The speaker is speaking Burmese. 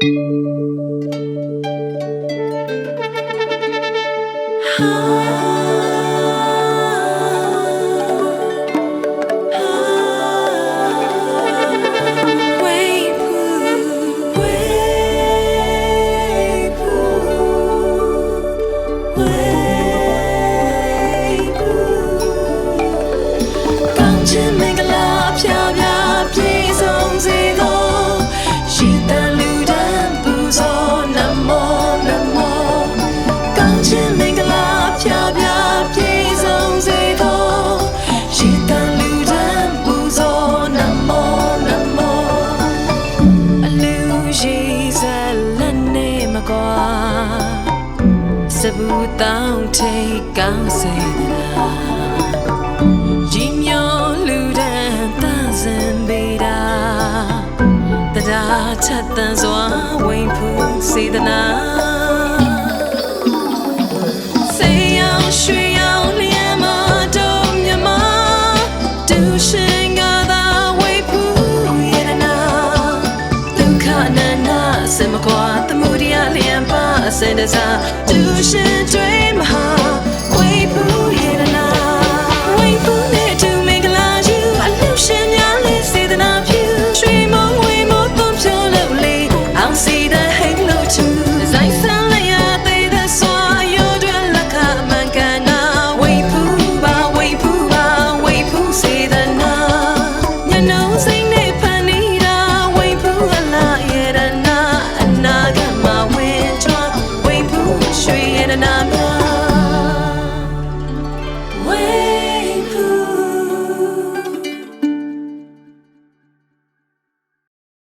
ကော စဘူးတောင်းထိတ်ကောင်းစေသလားជីမျောလူဒန်းတန်စင်ပေတာတရားချက်တန်စွာဝိန်ဖူးစေတနာ ဒုက္ခနန္နာစမကွာသမှုတရားလျက်ပါအစင်တစားတူရှင်တွေမဟာ